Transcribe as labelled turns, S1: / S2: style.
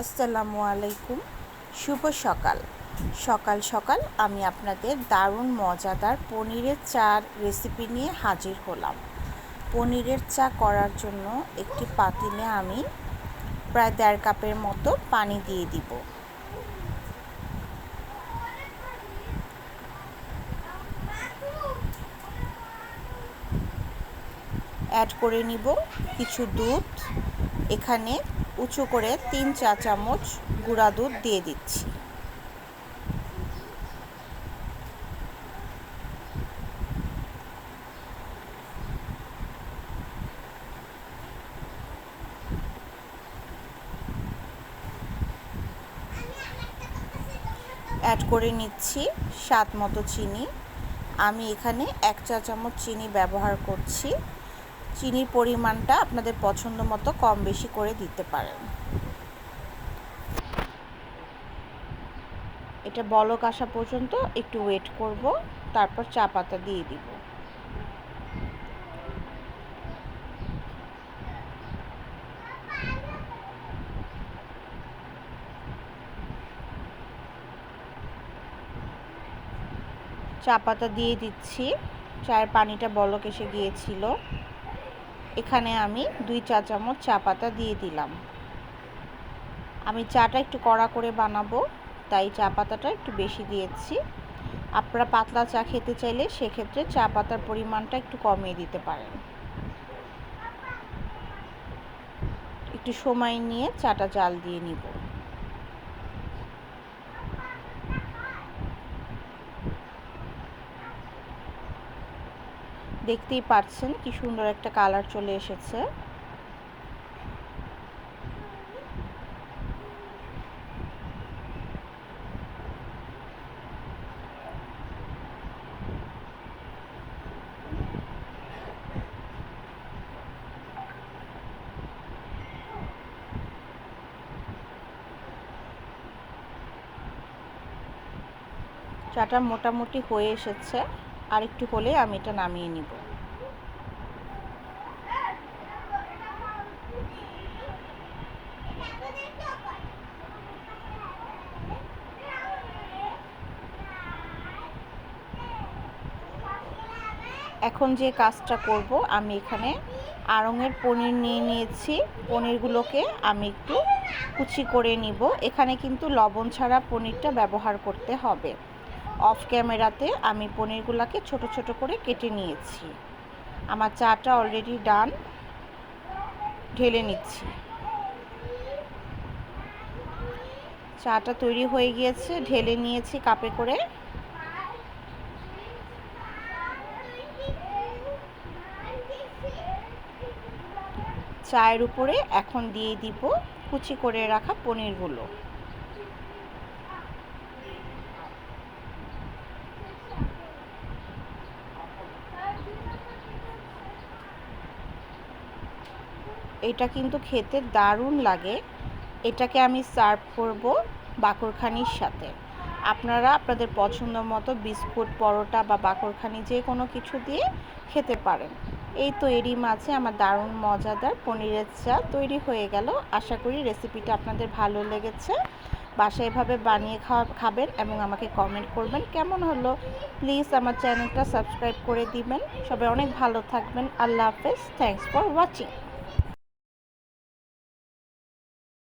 S1: আসসালামু আলাইকুম। শুভ সকাল। সকাল সকাল আমি আপনাদের দারুণ মজাদার পনিরের চার রেসিপি নিয়ে হাজির হলাম। পনিরের চা করার জন্য একটি পাতিলে আমি প্রায় দেড় কাপের মতো পানি দিয়ে দিব। অ্যাড করে নিব কিছু দুধ। এখানে উঁচু করে তিন চা চামচ গুঁড়া দুধ দিয়ে দিচ্ছি। অ্যাড করে নিচ্ছি স্বাদ মতো চিনি। আমি এখানে এক চা চামচ চিনি ব্যবহার করছি। চিনির পরিমাণটা আপনাদের পছন্দ মতো কম বেশি করে দিতে পারেন। এটা বলক আসা পর্যন্ত একটু ওয়েট করব, তারপর চা পাতা দিয়ে দিব। চা পাতা দিয়ে দিচ্ছি। চায়ের পানিটা বলক এসে গিয়েছিল। এখানে আমি দুই চা চামচ চা পাতা দিয়ে দিলাম। আমি চাটা একটু কড়া করে বানাবো, তাই চা পাতাটা একটু বেশি দিয়েছি। আপনারা পাতলা চা খেতে চাইলে সেক্ষেত্রে চা পাতার পরিমাণটা একটু কমিয়ে দিতে পারেন। একটু সময় নিয়ে চাটা জাল দিয়ে নিব। দেখতেই পাচ্ছেন কি সুন্দর একটা কালার চলে এসেছে। চাটা মোটামুটি হয়ে এসেছে। আর একটু হলে আমি এটা নামিয়ে নিব। এখন যে কাজটা করব, আমি এখানে আড়ঙের পনির নিয়ে নিয়েছি। পনিরগুলোকে আমি একটু কুচি করে নিব। এখানে কিন্তু লবণ ছাড়া পনিরটা ব্যবহার করতে হবে। অফ ক্যামেরাতে আমি পনিরগুলোকে ছোট ছোট করে কেটে নিয়েছি। আমার চাটা অলরেডি ডান ঢেলে নিচ্ছি। চাটা তৈরি হয়ে গিয়েছে। ঢেলে নিয়েছি কাপে করে। চায়ের উপরে এখন দিয়ে দিব কুচি করে রাখা পনিরগুলো। এটা কিন্তু খেতে দারুণ লাগে। এটাকে আমি সার্ভ করব বাকরখানির সাথে। আপনারা আপনাদের পছন্দ মতো বিস্কুট, পরোটা বা বাকরখানি যে কোনো কিছু দিয়ে খেতে পারেন। এই তো এরই মাঝে আমার দারুণ মজাদার পনিরের চা তৈরি হয়ে গেল। আশা করি রেসিপিটা আপনাদের ভালো লেগেছে। বাসায় এভাবে বানিয়ে খাওয়া, খাবেন এবং আমাকে কমেন্ট করবেন কেমন হলো? প্লিজ আমার চ্যানেলটা সাবস্ক্রাইব করে দিবেন। সবাই অনেক ভালো থাকবেন। আল্লাহ হাফেজ। Thanks for watching